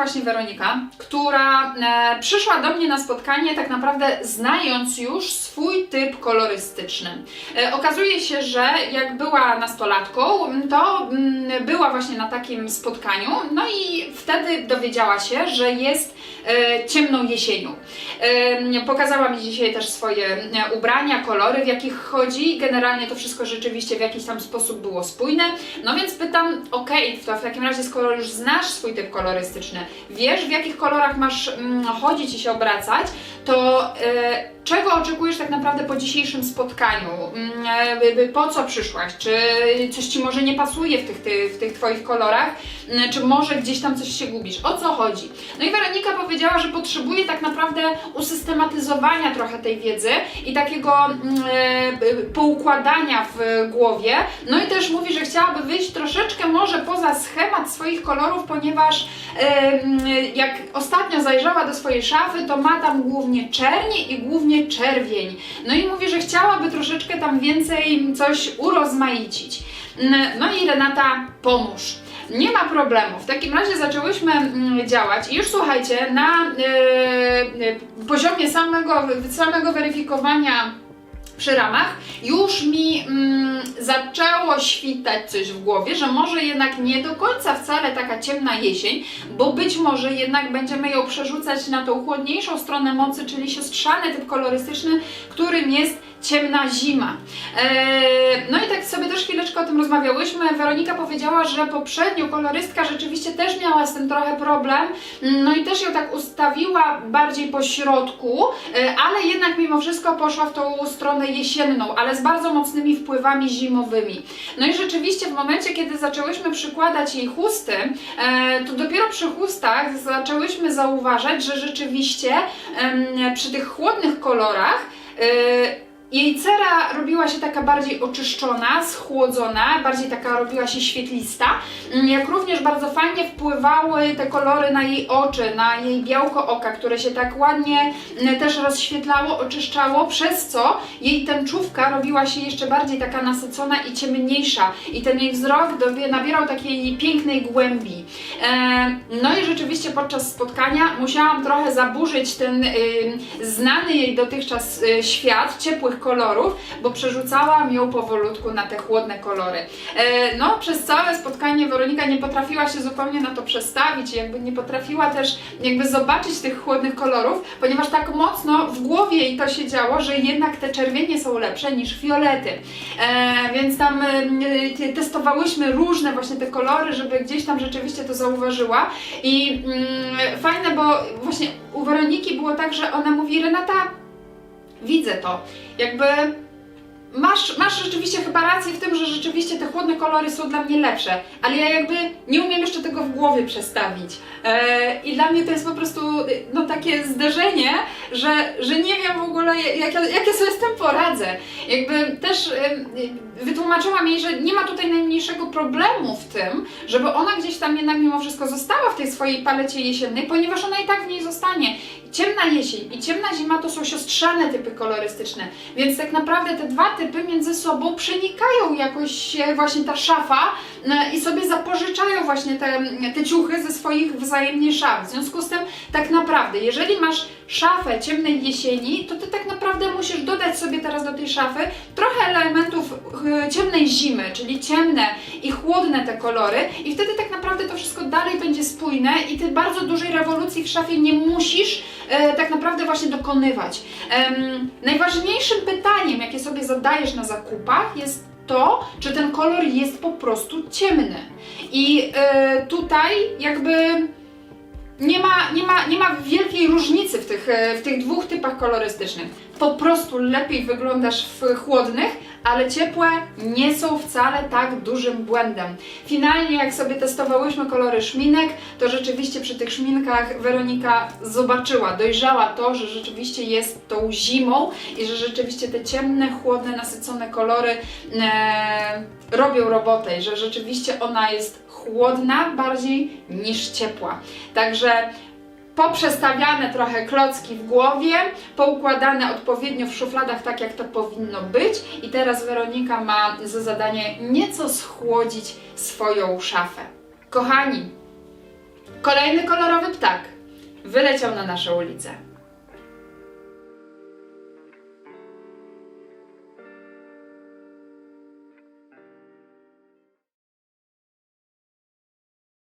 właśnie Weronika, która e, przyszła do mnie na spotkanie tak naprawdę znając już swój typ kolorystyczny. E, okazuje się, że jak była nastolatką, to mm, była właśnie na takim spotkaniu, no i wtedy dowiedziała się, że jest e, ciemną jesienią. Pokazała mi dzisiaj też swoje ubrania, kolory, w jakich chodzi. Generalnie to wszystko rzeczywiście w jakiś tam sposób było spójne. No więc pytam, okej, to w takim razie, skoro już znasz swój typ kolorystyczny, wiesz w jakich kolorach masz mm, chodzić i się obracać, to e, czego oczekujesz tak naprawdę po dzisiejszym spotkaniu? Mm, e, po co przyszłaś? Czy coś Ci może nie pasuje w tych, ty, w tych Twoich kolorach? Mm, Czy może gdzieś tam coś się gubisz? O co chodzi? No i Weronika powiedziała, że potrzebuje tak naprawdę usystematyzowania trochę tej wiedzy i takiego mm, e, poukładania w głowie. No i też mówi, że chciałaby wyjść troszeczkę może poza schemat swoich kolorów, ponieważ jak ostatnio zajrzała do swojej szafy, to ma tam głównie czerni i głównie czerwień. No i mówi, że chciałaby troszeczkę tam więcej coś urozmaicić. No i Renata, pomóż. Nie ma problemu. W takim razie zaczęłyśmy mm, działać i już słuchajcie, na e, poziomie samego, samego weryfikowania przy ramach, już mi mm, zaczęło świtać coś w głowie, że może jednak nie do końca wcale taka ciemna jesień, bo być może jednak będziemy ją przerzucać na tą chłodniejszą stronę mocy, czyli siostrzany typ kolorystyczny, którym jest ciemna zima. Eee, no i tak sobie też chwileczkę o tym rozmawiałyśmy. Weronika powiedziała, że poprzednio kolorystka rzeczywiście też miała z tym trochę problem, no i też ją tak ustawiła bardziej po środku, e, ale jednak mimo wszystko poszła w tą stronę jesienną, ale z bardzo mocnymi wpływami zimowymi. No i rzeczywiście w momencie, kiedy zaczęłyśmy przykładać jej chusty, e, to dopiero przy chustach zaczęłyśmy zauważać, że rzeczywiście przy tych chłodnych kolorach e, jej cera robiła się taka bardziej oczyszczona, schłodzona, bardziej taka robiła się świetlista, Mm, jak również bardzo fajnie wpływały te kolory na jej oczy, na jej białko oka, które się tak ładnie mm, też rozświetlało, oczyszczało, przez co jej tęczówka robiła się jeszcze bardziej taka nasycona i ciemniejsza i ten jej wzrok nabierał takiej pięknej głębi. E, no i rzeczywiście podczas spotkania musiałam trochę zaburzyć ten znany jej dotychczas y, świat ciepłych kolorów, bo przerzucałam ją powolutku na te chłodne kolory. E, no, przez całe spotkanie Weronika nie potrafiła się zupełnie na to przestawić, jakby nie potrafiła też jakby zobaczyć tych chłodnych kolorów, ponieważ tak mocno w głowie jej to się działo, że jednak te czerwienie są lepsze niż fiolety. E, więc tam e, testowałyśmy różne właśnie te kolory, żeby gdzieś tam rzeczywiście to zauważyła i mm, fajne, bo właśnie u Weroniki było tak, że ona mówi Renata, widzę to, jakby masz, masz rzeczywiście chyba rację w tym, że rzeczywiście te chłodne kolory są dla mnie lepsze, ale ja jakby nie umiem jeszcze tego w głowie przestawić. E, I dla mnie to jest po prostu no, takie zderzenie, że, że nie wiem w ogóle jak, ja- jak ja sobie z tym poradzę. Jakby też y, wytłumaczyłam jej, że nie ma tutaj najmniejszego problemu w tym, żeby ona gdzieś tam jednak mimo wszystko została w tej swojej palecie jesiennej, ponieważ ona i tak w niej zostanie. Ciemna jesień i ciemna zima to są siostrzane typy kolorystyczne, więc tak naprawdę te dwa typy między sobą przenikają jakoś właśnie ta szafa e, i sobie zapożyczają właśnie te, te ciuchy ze swoich wzajemnie szaf. W związku z tym tak naprawdę, jeżeli masz szafę ciemnej jesieni, to ty tak naprawdę musisz dodać sobie teraz do tej szafy trochę elementów ciemnej zimy, czyli ciemne i chłodne te kolory i wtedy tak naprawdę to wszystko dalej będzie spójne i ty bardzo dużej rewolucji w szafie nie musisz e, tak naprawdę właśnie dokonywać. Em, najważniejszym pytaniem, jakie sobie zadajesz na zakupach jest to, czy ten kolor jest po prostu ciemny. I e, tutaj jakby nie ma, nie, ma, nie ma wielkiej różnicy w tych, e, w tych dwóch typach kolorystycznych. Po prostu lepiej wyglądasz w chłodnych, ale ciepłe nie są wcale tak dużym błędem. Finalnie, jak sobie testowałyśmy kolory szminek, to rzeczywiście przy tych szminkach Weronika zobaczyła, dojrzała to, że rzeczywiście jest tą zimą i że rzeczywiście te ciemne, chłodne, nasycone kolory e, robią robotę i że rzeczywiście ona jest chłodna bardziej niż ciepła. Także poprzestawiane trochę klocki w głowie, poukładane odpowiednio w szufladach, tak jak to powinno być. I teraz Weronika ma za zadanie nieco schłodzić swoją szafę. Kochani, Kolejny kolorowy ptak wyleciał na nasze ulice.